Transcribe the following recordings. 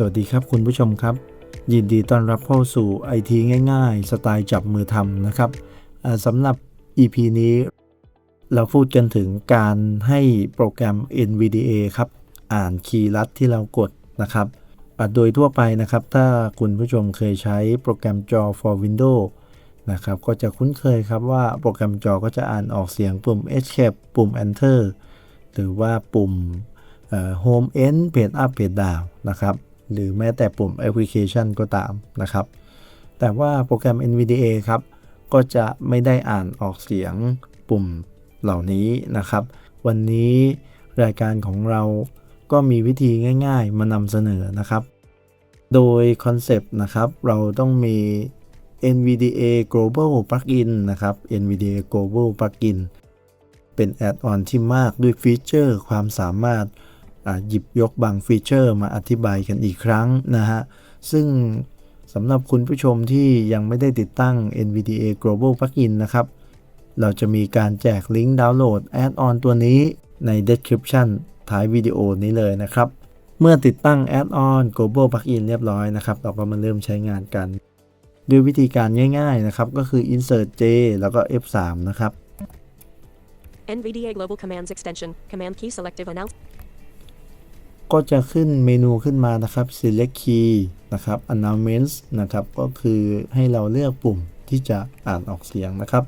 สวัสดีครับคุณผู้ชมครับ ยินดีต้อนรับเข้าสู่ไอทีง่ายๆ สไตล์จับมือทำนะครับสำหรับ EP นี้ เราพูดกันถึงการให้โปรแกรม NVDA ครับ อ่านคีย์ลัดที่เรากดนะครับโดยทั่วไปนะครับ ถ้าคุณผู้ชมเคยใช้โปรแกรมจอ for Windows นะครับก็จะคุ้นเคยครับว่าโปรแกรมจอก็จะอ่านออกเสียงปุ่ม Escape ปุ่ม Enter หรือว่าปุ่ม Home End Page Up Page Down นะครับ หรือแม้แต่ปุ่ม Application ก็ตามนะครับ แต่ว่าโปรแกรม NVDA ครับ ก็จะไม่ได้อ่านออกเสียงปุ่มเหล่านี้นะครับ วันนี้รายการของเราก็มีวิธีง่าย ๆ มานำเสนอนะครับ โดยคอนเซปต์นะครับ เราต้องมี NVDA Global Plugin นะครับ NVDA Global Plugin เป็นแอดออนที่มากด้วยฟีเจอร์ความสามารถ หยิบยกบางฟีเจอร์มาอธิบายกันอีกครั้งนะฮะ ซึ่งสำหรับคุณผู้ชมที่ยังไม่ได้ติดตั้ง NVDA Global Plugin นะครับ เราจะมีการแจกลิงก์ดาวน์โหลดแอดออนตัวนี้ใน description ท้ายวิดีโอนี้เลยนะครับ เมื่อติดตั้งแอดออน Global Plugin เรียบร้อยนะครับ เราก็มาเริ่มใช้งานกัน ด้วยวิธีการง่าย ๆ นะครับ ก็คือ insert J แล้วก็ F3 นะครับ NVDA Global Commands Extension, Command Key Selective Announce, ก็จะขึ้นเมนูขึ้นมานะครับ select key นะครับ announcements นะครับ ก็คือให้เราเลือกปุ่มที่จะอ่านออกเสียงนะครับ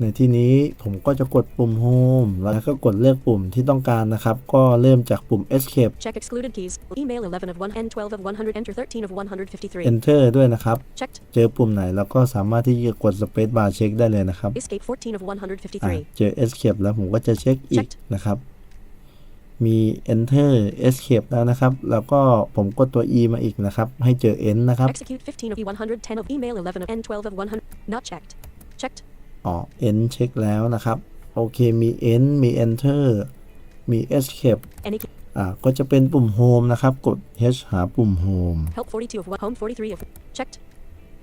ในที่นี้ผมก็จะกดปุ่ม home แล้วก็กดเลือกปุ่มที่ต้องการนะครับ ก็เริ่มจากปุ่ม escape check excluded keys, email 11 of 1 and 12 of 100, enter 13 of 153. enter ด้วยนะครับ Checked, เจอปุ่มไหนแล้วก็สามารถที่จะกด space bar เช็คได้เลยนะครับ escape 14 of อะ 153. เจอ escape แล้วผมก็จะเช็คอีก Checked นะครับ มี enter escape แล้วนะครับ แล้วก็ผมกดตัว e มาอีกนะครับ ให้เจอ end นะครับ Execute 15 of 110 of email 11 of and 12 of 100, not checked. Checked, อ๋อ end เช็คแล้วนะครับ โอเค มี end มี enter มี escape any key, อ่า ก็จะเป็นปุ่ม home นะครับ กด h หาปุ่ม home help 42 of 1, home 43 of, checked,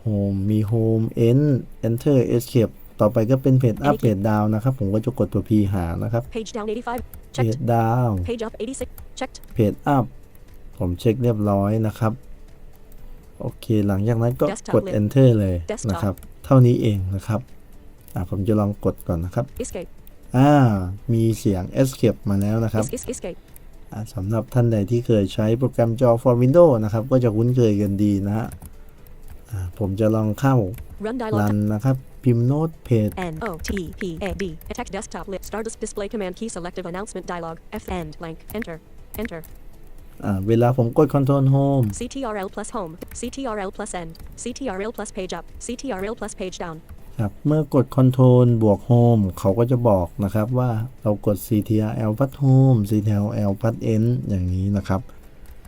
home มี home end enter escape ต่อไปก็เป็น page up page down นะครับ ผมก็จะกดตัว p หานะครับ page down 85, page checked, down page up 86, checked, page up ผมเช็คเรียบร้อยนะครับ โอเค หลังจากนั้นก็ Desktop กด list enter เลย Desktop นะครับ เท่านี้เองนะครับอ่าผมจะลองกดก่อนนะครับ escape, อ่า มีเสียง escape มาแล้วนะครับ es- es- escape, อ่าสำหรับท่านใดที่เคยใช้โปรแกรมจอ for Windows นะครับ ก็จะคุ้นเคยกันดีนะฮะอ่าผมจะลองเข้า run dialog, รันนะครับ พิมพ์โน้ตเพจ N O T P A D. Text desktop list. Start this display command key selective announcement dialog. F end blank. Enter. Enter. อ่าเวลาผมกด Control Home CTRL plus home. CTRL plus end. CTRL plus page up. CTRL plus page down. ครับเมื่อกด Control บวก Home เขาก็จะบอกนะครับว่าเรากด CTRL พัด Home CTRL พัด End อย่างนี้นะครับ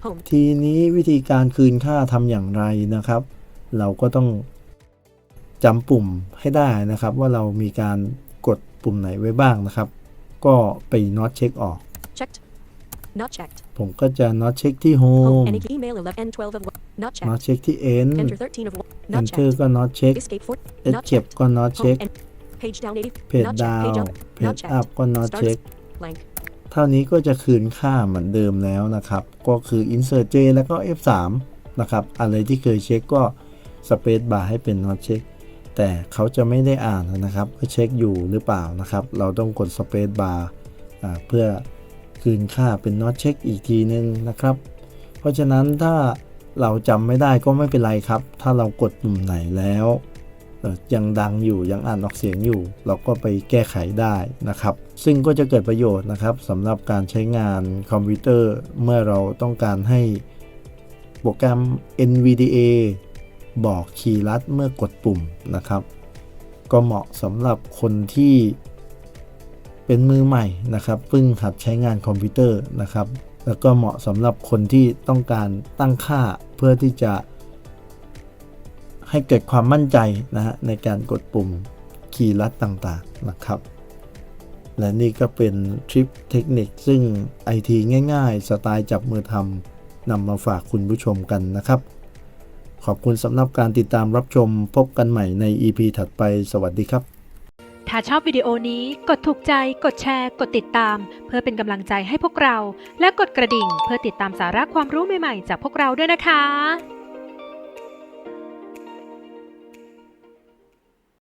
Home. ทีนี้วิธีการคืนค่าทำอย่างไรนะครับ เราก็ต้อง จำปุ่มให้ได้นะครับ ว่าเรามีการกดปุ่มไหนไว้บ้างนะครับ ก็ไป not เช็คออก Checked. Not checked. ผมก็จะ not เช็คที่ Home. Home Any email 11 and 12 of 1. Not checked. not เช็คที่ End Enter 13 of 1. Not Enter checked. ก็ not เช็ค Escape 4. Not Escape checked. ก็ not Home. เช็ค and page down 80. Page Not checked. Page down up. Not Page checked. up ก็ not Start เช็ค blank. เท่านี้ก็จะคืนค่าเหมือนเดิมแล้วนะครับ ก็คือ insert j แล้วก็ f3 นะครับ อะไรที่เคยเช็คก็ space bar ให้เป็น not check แต่เขาจะไม่ได้อ่านนะครับว่าเช็คอยู่หรือเปล่านะครับ เราต้องกด space bar เพื่อคืนค่าเป็น not check อีกทีนึงนะครับ เพราะฉะนั้นถ้าเราจำไม่ได้ก็ไม่เป็นไรครับ ถ้าเรากดปุ่มไหนแล้วยังดังอยู่ยังอ่านออกเสียงอยู่ เราก็ไปแก้ไขได้นะครับ ซึ่งก็จะเกิดประโยชน์นะครับสำหรับการใช้งานคอมพิวเตอร์เมื่อเราต้องการให้โปรแกรม NVDA บอกคีย์ลัดเมื่อกดปุ่มนะครับ ก็เหมาะสำหรับคนที่เป็นมือใหม่นะครับเพิ่งหัดใช้งานคอมพิวเตอร์นะครับ แล้วก็เหมาะสำหรับคนที่ต้องการตั้งค่าเพื่อที่จะ ให้เกิดความมั่นใจนะฮะในการกดปุ่มคีย์ลัดต่างๆนะครับ และนี่ก็เป็นทริปเทคนิคซึ่งไอทีง่าย ๆ สไตล์จับมือทำนำมาฝากคุณผู้ชมกันนะครับ ขอบคุณสำหรับการติดตามรับชมพบกันใหม่ใน EP ถัดไป สวัสดีครับ ถ้าชอบวิดีโอนี้กดถูกใจ กดแชร์ กดติดตาม เพื่อเป็นกำลังใจให้พวกเรา และกดกระดิ่งเพื่อติดตามสาระความรู้ใหม่ๆ จากพวกเราด้วยนะคะ